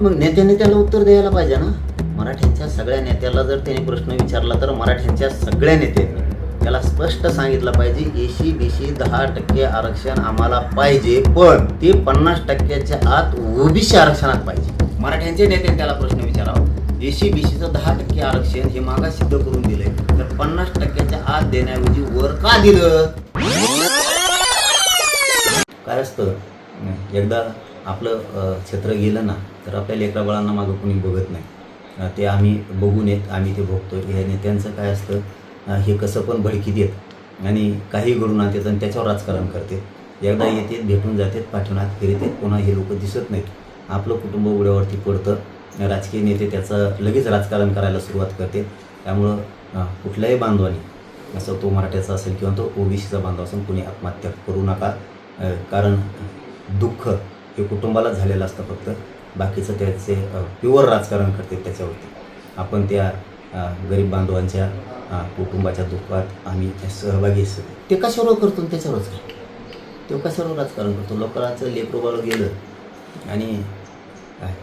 मग नेत्याने त्याला उत्तर द्यायला पाहिजे ना? मराठ्यांच्या सगळ्या नेत्याला जर त्याने प्रश्न विचारला तर मराठ्यांच्या सगळ्या नेत्यांनी त्याला स्पष्ट सांगितलं पाहिजे एसी बीसी दहा टक्के आरक्षण आम्हाला पाहिजे पण ते पन्नास टक्क्याच्या आत ओबीसी आरक्षणात पाहिजे. मराठ्यांचे नेते त्याला प्रश्न विचारावा. एसी बीसीचं दहा टक्के आरक्षण हे मागा सिद्ध करून दिलंय. तर पन्नास टक्क्याच्या आत देण्याऐवजी वर का दिलं? काय असतं? एकदा आपलं क्षेत्र गेलं ना तर आपल्या लेकरा बाळांना मागं कोणी बघत नाही. ते आम्ही बघून येत आम्ही ते बघतो ह्या नेत्यांचं काय असतं हे कसं पण भडकी देत आणि काही घडून आणतात आणि त्याच्यावर राजकारण करते. एकदा येते भेटून जातात पाठवण्यात फिरतात पुन्हा हे लोक दिसत नाहीत. आपलं कुटुंब उड्यावरती पडतं. राजकीय नेते त्याचं लगेच राजकारण करायला सुरुवात करते. त्यामुळं कुठल्याही बांधवानी असं तो मराठ्याचा असेल किंवा तो ओबीसीचा बांधव असेल कोणी आत्महत्या करू नका. कारण दुःख ते कुटुंबाला झालेलं असतं फक्त. बाकीचं त्याचे प्युअर राजकारण करते त्याच्यावरती. आपण त्या गरीब बांधवांच्या कुटुंबाच्या दुःखात आम्ही सहभागी असतो. ते कशावर करतो त्याच्यावरच काय? तो कशावर राजकारण करतो? लोकांचं लेकरोबाला गेलं आणि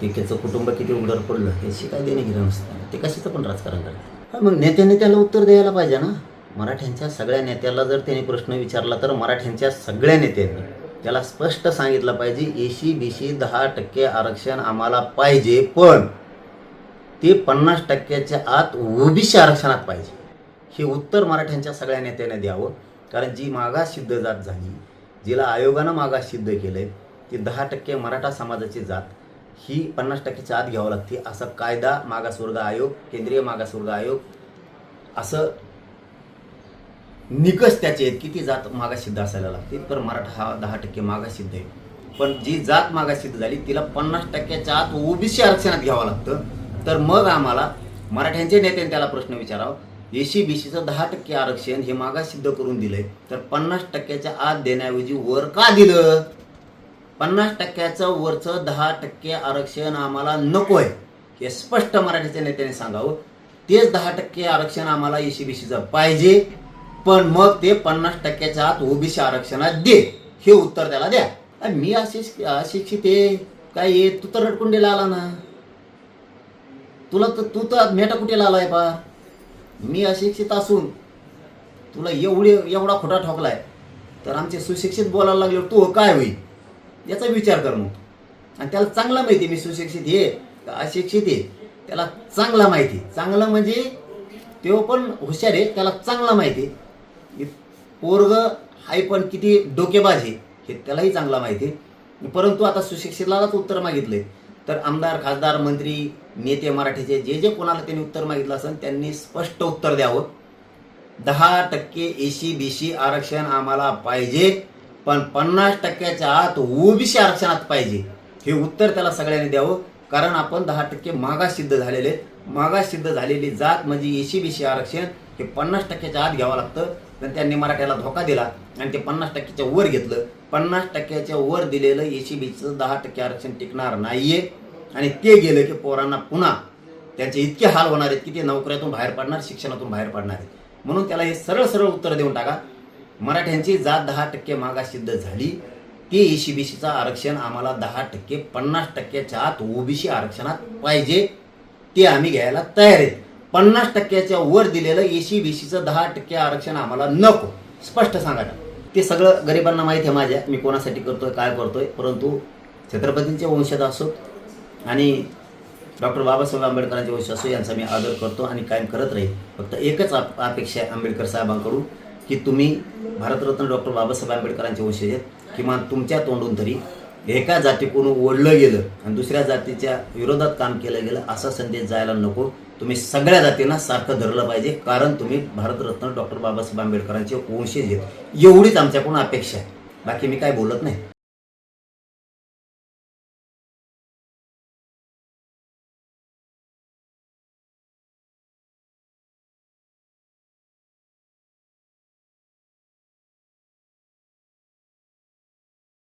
ते त्याचं कुटुंब किती उघडर पडलं हे काय देणे घेणं नसतं. ते कशाचं पण राजकारण करतात. मग नेत्याने त्याला उत्तर द्यायला पाहिजे ना? मराठ्यांच्या सगळ्या नेत्याला जर त्यांनी प्रश्न विचारला तर मराठ्यांच्या सगळ्या नेत्यांनी त्याला स्पष्ट सांगितलं पाहिजे एसी बीशी दहा टक्के आरक्षण आम्हाला पाहिजे पण ते पन्नास टक्क्याच्या आत ओबीसी आरक्षणात पाहिजे. हे उत्तर मराठ्यांच्या सगळ्या नेत्याने द्यावं कारण जी मागास सिद्ध जात झाली जिला आयोगानं मागास सिद्ध केलं आहे ती दहा टक्के मराठा समाजाची जात ही पन्नास टक्क्याच्या आत घ्यावं लागते असा कायदा मागासवर्ग आयोग केंद्रीय मागासवर्ग आयोग असं निकष त्याचे आहेत. किती जात मागासिद्ध असायला लागते तर मराठा हा दहा टक्के मागासिद्ध आहे. पण जी जात मागासिद्ध झाली तिला पन्नास टक्क्याच्या आत ओबीसी आरक्षणात घ्यावं लागतं. तर मग आम्हाला मराठ्यांचे नेत्यांनी त्याला प्रश्न विचारावा. एसी बीसीचं दहा टक्के आरक्षण हे मागासिद्ध करून दिलंय. तर पन्नास टक्क्याच्या आत देण्याऐवजी वर का दिलं? पन्नास टक्क्याचं वरचं दहा टक्के आरक्षण आम्हाला नको आहे. हे स्पष्ट मराठीच्या नेत्याने सांगावं. तेच दहा टक्के आरक्षण आम्हाला एसी बीसीचं पाहिजे. पण मग ते पन्नास टक्क्याच्या आत ओबीसी आरक्षणात दे. हे उत्तर त्याला द्या. मी अशिक्ष अशिक्षित आहे काय ये तू तर रटकुंडीला आला ना. तुला तर तू तर मेटा कुठेला आलाय पा. मी अशिक्षित असून तुला एवढे एवढा खोटा ठोकलाय. तर आमचे सुशिक्षित बोलायला लागले तू काय होईल? याचा विचार कर मग. आणि त्याला चांगला माहिती मी सुशिक्षित हे का अशिक्षित आहे त्याला चांगला माहिती चांगलं म्हणजे तो पण हुशार आहे त्याला चांगला माहिती आहे. पोरग हाय पण किती डोकेबाज आहे हे त्यालाही चांगला माहिती आहे. परंतु आता सुशिक्षितलाच उत्तर मागितलंय. तर आमदार खासदार मंत्री नेते मराठीचे जे जे कोणाला त्यांनी उत्तर मागितलं असेल त्यांनी स्पष्ट उत्तर द्यावं. दहा टक्के एसी बीसी आरक्षण आम्हाला पाहिजे पण पन्नास टक्क्याच्या आत ओबीसी आरक्षणात पाहिजे हे उत्तर त्याला सगळ्यांनी द्यावं. कारण आपण दहा टक्के मागास सिद्ध झालेले मागास सिद्ध झालेली जात म्हणजे एसी बीसी आरक्षण. हे पन्नास टक्क्याच्या आत घ्यावं लागतं. आणि त्यांनी मराठ्याला धोका दिला आणि ते पन्नास टक्क्याच्या वर घेतलं. पन्नास टक्क्याच्या वर दिलेलं ए सी बीचं दहा टक्के आरक्षण टिकणार नाहीये. आणि ते गेलं की पोरांना पुन्हा त्यांचे इतके हाल होणार आहेत की ते नोकऱ्यातून बाहेर पडणार शिक्षणातून बाहेर पडणार आहेत. म्हणून त्याला हे सरळ सरळ उत्तर देऊन टाका. मराठ्यांची जात दहा टक्के मागास सिद्ध झाली. ते बी सीचं आरक्षण आम्हाला दहा टक्के पन्नास टक्क्याच्या आत ओबीसी आरक्षणात पाहिजे. ते आम्ही घ्यायला तयार आहेत. पन्नास टक्क्याच्या वर दिलेलं एसी बीसीचं दहा टक्के आरक्षण आम्हाला नको. स्पष्ट सांगा ते सगळं गरिबांना माहिती आहे माझ्या. मी कोणासाठी करतोय काय करतोय? परंतु छत्रपतींचे वंशज असो आणि डॉक्टर बाबासाहेब आंबेडकरांचे वंश असो यांचा मी आदर करतो आणि कायम करत राहील. फक्त एकच आप अपेक्षा आहे आंबेडकर साहेबांकडून की तुम्ही भारतरत्न डॉक्टर बाबासाहेब आंबेडकरांचे वंशज आहेत. किमान तुमच्या तोंडून तरी एका जातीकडून ओढलं गेलं आणि दुसऱ्या जातीच्या विरोधात काम केलं गेलं असा संदेश जायला नको. तुम्ही सगळ्या जातींना सारखं धरलं पाहिजे कारण तुम्ही भारतरत्न डॉक्टर बाबासाहेब आंबेडकरांचे वंशज आहेत. एवढीच आमच्याकडून अपेक्षा आहे. बाकी मी काय बोलत नाही.